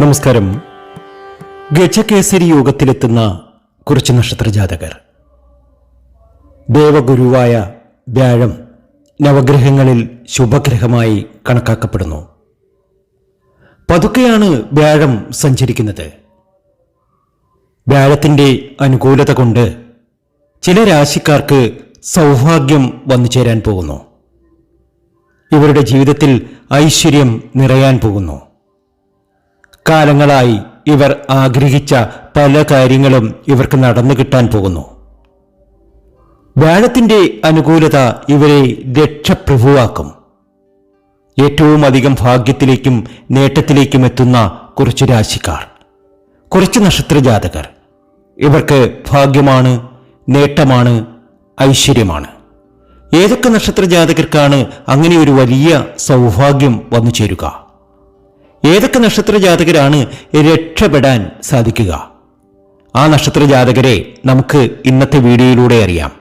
നമസ്കാരം. ഗജകേസരി യോഗത്തിലെത്തുന്ന കുറച്ച് നക്ഷത്രജാതകർ. ദേവഗുരുവായ വ്യാഴം നവഗ്രഹങ്ങളിൽ ശുഭഗ്രഹമായി കണക്കാക്കപ്പെടുന്നു. പതുക്കെയാണ് വ്യാഴം സഞ്ചരിക്കുന്നത്. വ്യാഴത്തിന്റെ അനുകൂലത കൊണ്ട് ചില രാശിക്കാർക്ക് സൗഭാഗ്യം വന്നു ചേരാൻ പോകുന്നു. ഇവരുടെ ജീവിതത്തിൽ ഐശ്വര്യം നിറയാൻ പോകുന്നു. കാലങ്ങളായി ഇവർ ആഗ്രഹിച്ച പല കാര്യങ്ങളും ഇവർക്ക് നടന്നു കിട്ടാൻ പോകുന്നു. വ്യാഴത്തിന്റെ അനുകൂലത ഇവരെ രക്ഷപ്രഭുവാക്കും. ഏറ്റവും അധികം ഭാഗ്യത്തിലേക്കും നേട്ടത്തിലേക്കും എത്തുന്ന കുറച്ച് രാശിക്കാർ കുറച്ച് നക്ഷത്രജാതകർ. ഇവർക്ക് ഭാഗ്യമാണ് നേട്ടമാണ് ഐശ്വര്യമാണ്. ഏതൊക്കെ നക്ഷത്രജാതകർക്കാണ് അങ്ങനെ ഒരു വലിയ സൗഭാഗ്യം വന്നു ചേരുക? ഏതൊക്കെ നക്ഷത്ര ജാതകരാണ് രക്ഷപ്പെടാൻ സാധിക്കുക? ആ നക്ഷത്ര ജാതകരെ നമുക്ക് ഇന്നത്തെ വീഡിയോയിലൂടെ അറിയാം.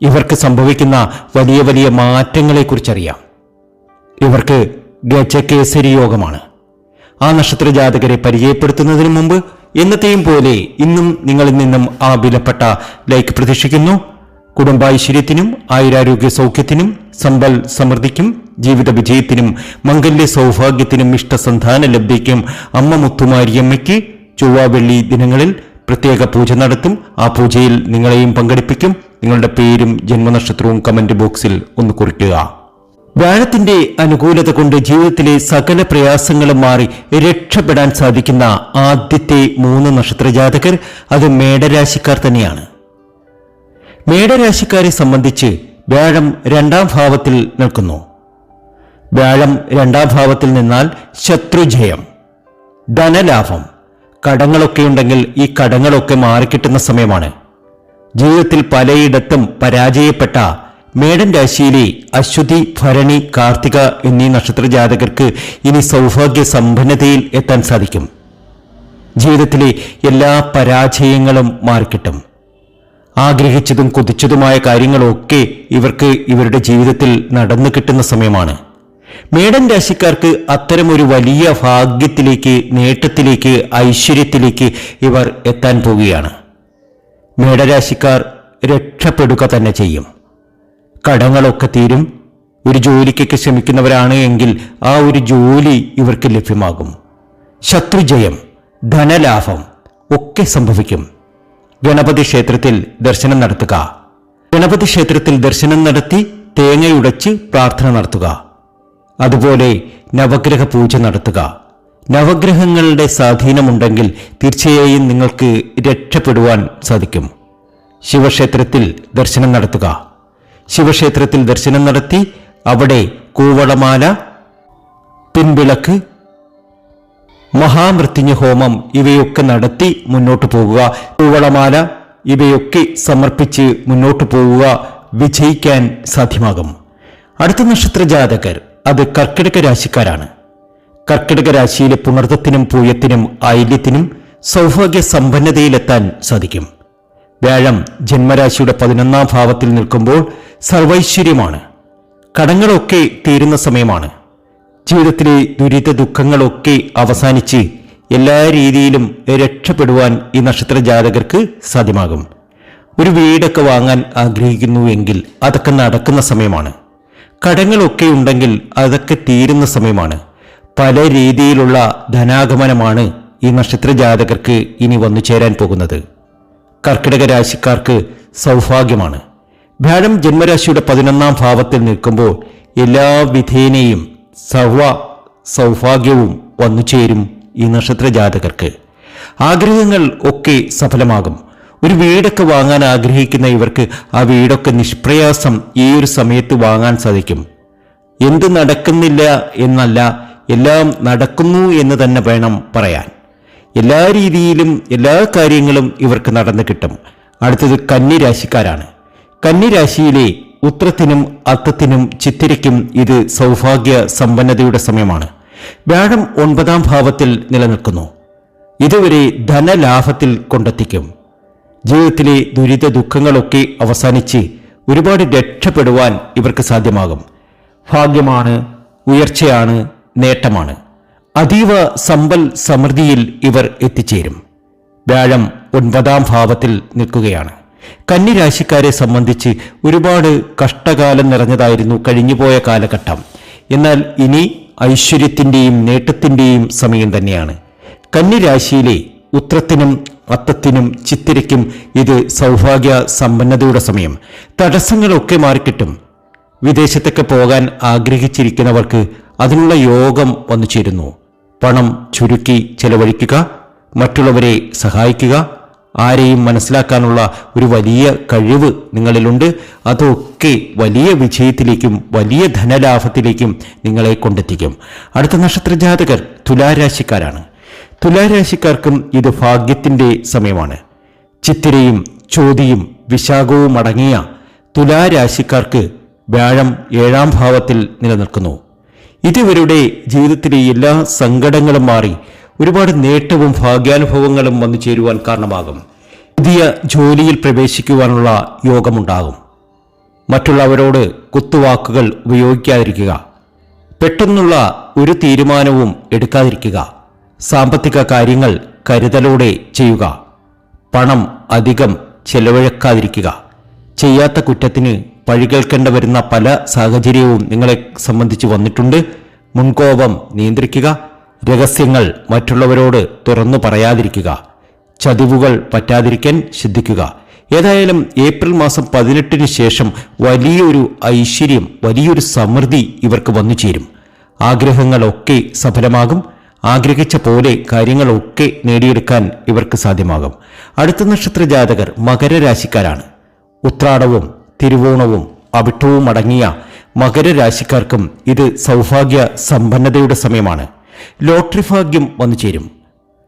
ഇവർക്ക് സംഭവിക്കുന്ന വലിയ വലിയ മാറ്റങ്ങളെക്കുറിച്ചറിയാം. ഇവർക്ക് ഗജകേസരി യോഗമാണ്. ആ നക്ഷത്ര ജാതകരെ പരിചയപ്പെടുത്തുന്നതിന് മുമ്പ് എന്നത്തെയും പോലെ ഇന്നും നിങ്ങളിൽ നിന്നും ആ വിലപ്പെട്ട ലൈക്ക് പ്രതീക്ഷിക്കുന്നു. കുടുംബൈശ്വര്യത്തിനും ആയുരാരോഗ്യ സൗഖ്യത്തിനും സമ്പൽ സമൃദ്ധിക്കും ജീവിത വിജയത്തിനും മംഗല്യ സൗഭാഗ്യത്തിനും ഇഷ്ടസന്താന ലബ്ധിക്കും അമ്മ മുത്തുമാരിയമ്മയ്ക്ക് ചൊവ്വ വെള്ളി ദിനങ്ങളിൽ പ്രത്യേക പൂജ നടത്തും. ആ പൂജയിൽ നിങ്ങളെയും പങ്കെടുപ്പിക്കും. നിങ്ങളുടെ പേരും ജന്മനക്ഷത്രവും കമന്റ് ബോക്സിൽ ഒന്ന് കുറിക്കുക. വ്യാഴത്തിന്റെ അനുകൂലത കൊണ്ട് ജീവിതത്തിലെ സകല പ്രയാസങ്ങളും മാറി രക്ഷപ്പെടാൻ സാധിക്കുന്ന ആദ്യത്തെ മൂന്ന് നക്ഷത്രജാതകർ അത് മേടരാശിക്കാർ തന്നെയാണ്. മേടരാശിക്കാരെ സംബന്ധിച്ച് വ്യാഴം രണ്ടാം ഭാവത്തിൽ നിൽക്കുന്നു. വ്യാഴം രണ്ടാം ഭാവത്തിൽ നിന്നാൽ ശത്രുജയം ധനലാഭം കടങ്ങളൊക്കെ ഉണ്ടെങ്കിൽ ഈ കടങ്ങളൊക്കെ മാറിക്കിട്ടുന്ന സമയമാണ്. ജീവിതത്തിൽ പലയിടത്തും പരാജയപ്പെട്ട മേടൻ രാശിയിലെ അശ്വതി ഭരണി കാർത്തിക എന്നീ നക്ഷത്ര ജാതകർക്ക് ഇനി സൗഭാഗ്യ സമ്പന്നതയിൽ എത്താൻ സാധിക്കും. ജീവിതത്തിലെ എല്ലാ പരാജയങ്ങളും മാറിക്കിട്ടും. ആഗ്രഹിച്ചതും കൊതിച്ചതുമായ കാര്യങ്ങളൊക്കെ ഇവർക്ക് ഇവരുടെ ജീവിതത്തിൽ നടന്നു കിട്ടുന്ന സമയമാണ്. മേടൻ രാശിക്കാർക്ക് അത്തരമൊരു വലിയ ഭാഗ്യത്തിലേക്ക് നേട്ടത്തിലേക്ക് ഐശ്വര്യത്തിലേക്ക് ഇവർ എത്താൻ പോവുകയാണ്. മേടരാശിക്കാർ രക്ഷപ്പെടുക തന്നെ ചെയ്യും. കടങ്ങളൊക്കെ തീരും. ഒരു ജോലിക്കൊക്കെ ശ്രമിക്കുന്നവരാണ് എങ്കിൽ ആ ഒരു ജോലി ഇവർക്ക് ലഭ്യമാകും. ശത്രുജയം ധനലാഭം ഒക്കെ സംഭവിക്കും. ഗണപതി ക്ഷേത്രത്തിൽ ദർശനം നടത്തുക. ഗണപതി ക്ഷേത്രത്തിൽ ദർശനം നടത്തി തേങ്ങയുടച്ച് പ്രാർത്ഥന നടത്തുക. അതുപോലെ നവഗ്രഹ പൂജ നടത്തുക. നവഗ്രഹങ്ങളുടെ സ്വാധീനമുണ്ടെങ്കിൽ തീർച്ചയായും നിങ്ങൾക്ക് രക്ഷപ്പെടുവാൻ സാധിക്കും. ശിവക്ഷേത്രത്തിൽ ദർശനം നടത്തുക. ശിവക്ഷേത്രത്തിൽ ദർശനം നടത്തി അവിടെ കൂവളമാല പിൻവിളക്ക് മഹാമൃത്യുഞ്ജ ഹോമം ഇവയൊക്കെ നടത്തി മുന്നോട്ടു പോകുക. പൂവളമാല ഇവയൊക്കെ സമർപ്പിച്ച് മുന്നോട്ടു പോവുക വിജയിക്കാൻ സാധ്യമാകും. അടുത്ത നക്ഷത്ര ജാതകർ അത് കർക്കിടക രാശിക്കാരാണ്. കർക്കിടക രാശിയിലെ പുണർത്തത്തിനും പൂയത്തിനും ആയില്യത്തിനും സൗഭാഗ്യ സമ്പന്നതയിലെത്താൻ സാധിക്കും. വ്യാഴം ജന്മരാശിയുടെ പതിനൊന്നാം ഭാവത്തിൽ നിൽക്കുമ്പോൾ സർവൈശ്വര്യമാണ്. കടങ്ങളൊക്കെ തീരുന്ന സമയമാണ്. ജീവിതത്തിലെ ദുരിത ദുഃഖങ്ങളൊക്കെ അവസാനിച്ച് എല്ലാ രീതിയിലും രക്ഷപ്പെടുവാൻ ഈ നക്ഷത്ര ജാതകർക്ക് സാധ്യമാകും. ഒരു വീടൊക്കെ വാങ്ങാൻ ആഗ്രഹിക്കുന്നുവെങ്കിൽ അതൊക്കെ നടക്കുന്ന സമയമാണ്. കടങ്ങളൊക്കെ ഉണ്ടെങ്കിൽ അതൊക്കെ തീരുന്ന സമയമാണ്. പല രീതിയിലുള്ള ധനാഗമനമാണ് ഈ നക്ഷത്ര ജാതകർക്ക് ഇനി വന്നു ചേരാൻ പോകുന്നത്. കർക്കിടക രാശിക്കാർക്ക് സൗഭാഗ്യമാണ്. വ്യാഴം ജന്മരാശിയുടെ പതിനൊന്നാം ഭാവത്തിൽ നിൽക്കുമ്പോൾ എല്ലാ വിധേനയും സർവ സൗഭാഗ്യവും വന്നു ചേരും ഈ നക്ഷത്ര ജാതകർക്ക് ആഗ്രഹങ്ങൾ ഒക്കെ സഫലമാകും. ഒരു വീടൊക്കെ വാങ്ങാൻ ആഗ്രഹിക്കുന്ന ഇവർക്ക് ആ വീടൊക്കെ നിഷ്പ്രയാസം ഈ ഒരു സമയത്ത് വാങ്ങാൻ സാധിക്കും. എന്ത് നടക്കുന്നില്ല എന്നല്ല എല്ലാം നടക്കുന്നു എന്ന് തന്നെ വേണം പറയാൻ. എല്ലാ രീതിയിലും എല്ലാ കാര്യങ്ങളും ഇവർക്ക് നടന്നു കിട്ടും. അടുത്തത് കന്നിരാശിക്കാരാണ്. കന്നിരാശിയിലെ കന്നി രാശിയിലെ ഉത്രത്തിനും അത്തത്തിനും ചിത്തിരയ്ക്കും ഇത് സൗഭാഗ്യ സമ്പന്നതയുടെ സമയമാണ്. വ്യാഴം ഒൻപതാം ഭാവത്തിൽ നിലനിൽക്കുന്നു. ഇതുവരെ ധനലാഭത്തിൽ കൊണ്ടെത്തിക്കും. ജീവിതത്തിലെ ദുരിത ദുഃഖങ്ങളൊക്കെ അവസാനിച്ച് ഒരുപാട് രക്ഷപ്പെടുവാൻ ഇവർക്ക് സാധ്യമാകും. ഭാഗ്യമാണ് ഉയർച്ചയാണ് നേട്ടമാണ്. അതീവ സമ്പൽ സമൃദ്ധിയിൽ ഇവർ എത്തിച്ചേരും. വ്യാഴം ഒൻപതാം ഭാവത്തിൽ നിൽക്കുകയാണ്. കന്നിരാശിക്കാരെ സംബന്ധിച്ച് ഒരുപാട് കഷ്ടകാലം നിറഞ്ഞതായിരുന്നു കഴിഞ്ഞുപോയ കാലഘട്ടം. എന്നാൽ ഇനി ഐശ്വര്യത്തിന്റെയും നേട്ടത്തിന്റെയും സമയം തന്നെയാണ്. കന്നിരാശിയിലെ ഉത്രത്തിനും അത്തത്തിനും ചിത്തിരയ്ക്കും ഇത് സൗഭാഗ്യ സമ്പന്നതയുടെ സമയം. തടസ്സങ്ങളൊക്കെ മാറിക്കിട്ടും. വിദേശത്തൊക്കെ പോകാൻ ആഗ്രഹിച്ചിരിക്കുന്നവർക്ക് അതിനുള്ള യോഗം വന്നു ചേരുന്നു പണം ചുരുക്കി ചെലവഴിക്കുക മറ്റുള്ളവരെ സഹായിക്കുക ആരെയും മനസ്സിലാക്കാനുള്ള ഒരു വലിയ കഴിവ് നിങ്ങളിലുണ്ട്. അതൊക്കെ വലിയ വിജയത്തിലേക്കും വലിയ ധനലാഭത്തിലേക്കും നിങ്ങളെ കൊണ്ടെത്തിക്കും. അടുത്ത നക്ഷത്ര ജാതകർ തുലാരാശിക്കാരാണ്. തുലാരാശിക്കാർക്കും ഇത് ഭാഗ്യത്തിന്റെ സമയമാണ്. ചിത്തിരയും ചോതിയും വിശാഖവും അടങ്ങിയ തുലാരാശിക്കാർക്ക് വ്യാഴം ഏഴാം ഭാവത്തിൽ നിലനിൽക്കുന്നു. ഇതിവരുടെ ജീവിതത്തിലെ എല്ലാ സങ്കടങ്ങളും മാറി ഒരുപാട് നേട്ടവും ഭാഗ്യാനുഭവങ്ങളും വന്നു ചേരുവാൻ കാരണമാകും. പുതിയ ജോലിയിൽ പ്രവേശിക്കുവാനുള്ള യോഗമുണ്ടാകും. മറ്റുള്ളവരോട് കുത്തുവാക്കുകൾ ഉപയോഗിക്കാതിരിക്കുക. പെട്ടെന്നുള്ള ഒരു തീരുമാനവും എടുക്കാതിരിക്കുക. സാമ്പത്തിക കാര്യങ്ങൾ കരുതലോടെ ചെയ്യുക. പണം അധികം ചെലവഴക്കാതിരിക്കുക. ചെയ്യാത്ത കുറ്റത്തിന് പഴികേൽക്കേണ്ട വരുന്ന പല സാഹചര്യവും നിങ്ങളെ സംബന്ധിച്ച് വന്നിട്ടുണ്ട്. മുൻകോപം നിയന്ത്രിക്കുക. രഹസ്യങ്ങൾ മറ്റുള്ളവരോട് തുറന്നു പറയാതിരിക്കുക. ചതിവുകൾ പറ്റാതിരിക്കാൻ ശ്രദ്ധിക്കുക. ഏതായാലും ഏപ്രിൽ മാസം പതിനെട്ടിന് ശേഷം വലിയൊരു ഐശ്വര്യം വലിയൊരു സമൃദ്ധി ഇവർക്ക് വന്നു ചേരും. ആഗ്രഹങ്ങളൊക്കെ സഫലമാകും. ആഗ്രഹിച്ച പോലെ കാര്യങ്ങളൊക്കെ നേടിയെടുക്കാൻ ഇവർക്ക് സാധ്യമാകും. അടുത്ത നക്ഷത്ര ജാതകർ മകരരാശിക്കാരാണ്. ഉത്രാടവും തിരുവോണവും അവിട്ടവും അടങ്ങിയ മകരരാശിക്കാർക്കും ഇത് സൗഭാഗ്യ സമ്പന്നതയുടെ സമയമാണ്. ലോട്ടറി ഭാഗ്യം വന്നു ചേരും.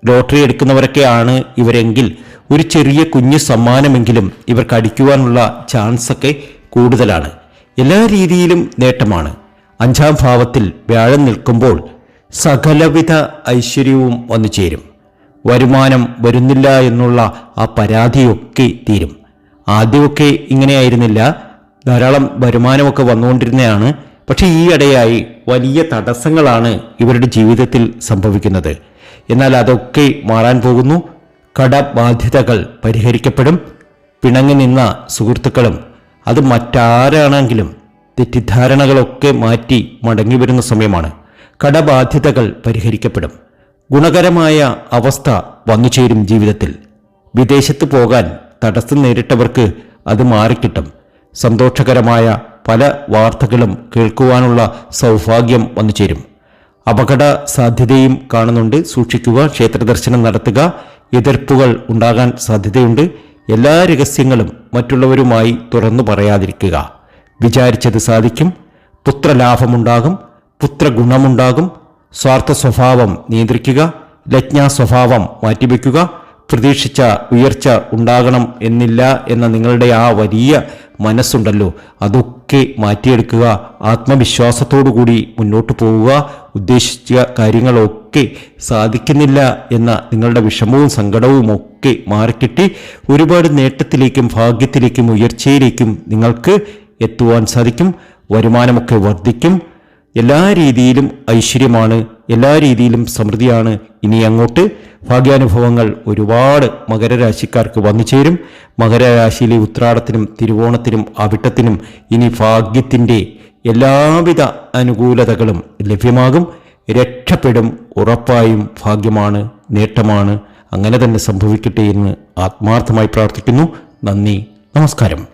ലോട്ടറി എടുക്കുന്നവരൊക്കെയാണ് ഇവരെങ്കിൽ ഒരു ചെറിയ കുഞ്ഞ് സമ്മാനമെങ്കിലും ഇവർക്ക് അടിക്കുവാനുള്ള ചാൻസൊക്കെ കൂടുതലാണ്. എല്ലാ രീതിയിലും നേട്ടമാണ്. അഞ്ചാം ഭാവത്തിൽ വ്യാഴം നിൽക്കുമ്പോൾ സകലവിധ ഐശ്വര്യവും വന്നു ചേരും. വരുമാനം വരുന്നില്ല എന്നുള്ള ആ പരാതിയൊക്കെ തീരും. ആദ്യമൊക്കെ ഇങ്ങനെയായിരുന്നില്ല. ധാരാളം വരുമാനമൊക്കെ വന്നുകൊണ്ടിരുന്നതാണ് പക്ഷേ ഈയിടെയായി വലിയ തടസ്സങ്ങളാണ് ഇവരുടെ ജീവിതത്തിൽ സംഭവിക്കുന്നത്. എന്നാൽ അതൊക്കെ മാറാൻ പോകുന്നു. കടബാധ്യതകൾ പരിഹരിക്കപ്പെടും. പിണങ്ങി നിന്ന സുഹൃത്തുക്കളും അത് മറ്റാരാണെങ്കിലും തെറ്റിദ്ധാരണകളൊക്കെ മാറ്റി മടങ്ങി വരുന്ന സമയമാണ്. കടബാധ്യതകൾ പരിഹരിക്കപ്പെടും. ഗുണകരമായ അവസ്ഥ വന്നു ചേരും ജീവിതത്തിൽ. വിദേശത്ത് പോകാൻ തടസ്സം നേരിട്ടവർക്ക് അത് മാറിക്കിട്ടും. സന്തോഷകരമായ പല വാർത്തകളും കേൾക്കുവാനുള്ള സൗഭാഗ്യം വന്നു ചേരും. അപകട സാധ്യതയും കാണുന്നുണ്ട്. സൂക്ഷിക്കുക ക്ഷേത്രദർശനം നടത്തുക എതിർപ്പുകൾ ഉണ്ടാകാൻ സാധ്യതയുണ്ട്. എല്ലാ രഹസ്യങ്ങളും മറ്റുള്ളവരുമായി തുറന്നു പറയാതിരിക്കുക. വിചാരിച്ചത് സാധിക്കും. പുത്രലാഭമുണ്ടാകും. പുത്രഗുണമുണ്ടാകും. സ്വാർത്ഥ സ്വഭാവം നിയന്ത്രിക്കുക. ലജ്ഞാ സ്വഭാവം മാറ്റിവെക്കുക. പ്രതീക്ഷിച്ച ഉയർച്ച ഉണ്ടാകണം എന്നില്ല എന്ന നിങ്ങളുടെ ആ വലിയ മനസ്സുണ്ടല്ലോ. അതൊക്കെ മാറ്റിയെടുക്കുക ആത്മവിശ്വാസത്തോടുകൂടി മുന്നോട്ട് പോവുക ഉദ്ദേശിച്ച കാര്യങ്ങളൊക്കെ സാധിക്കുന്നില്ല എന്ന നിങ്ങളുടെ വിഷമവും സങ്കടവും ഒക്കെ മാറിക്കിട്ടി ഒരുപാട് നേട്ടത്തിലേക്കും ഭാഗ്യത്തിലേക്കും ഉയർച്ചയിലേക്കും നിങ്ങൾക്ക് എത്തുവാൻ സാധിക്കും വരുമാനമൊക്കെ വർദ്ധിക്കും. എല്ലാ രീതിയിലും ഐശ്വര്യമാണ് എല്ലാ രീതിയിലും സമൃദ്ധിയാണ്. ഇനി അങ്ങോട്ട് ഭാഗ്യാനുഭവങ്ങൾ ഒരുപാട് മകരരാശിക്കാർക്ക് വന്നു ചേരും. മകരരാശിയിലെ ഉത്രാടത്തിനും തിരുവോണത്തിനും അവിട്ടത്തിനും ഇനി ഭാഗ്യത്തിന്റെ എല്ലാവിധ അനുകൂലതകളും ലഭ്യമാകും. രക്ഷപ്പെടും ഉറപ്പായും ഭാഗ്യമാണ് നേട്ടമാണ്. അങ്ങനെ തന്നെ സംഭവിക്കട്ടെ എന്ന് ആത്മാർത്ഥമായി പ്രാർത്ഥിക്കുന്നു. നന്ദി നമസ്കാരം.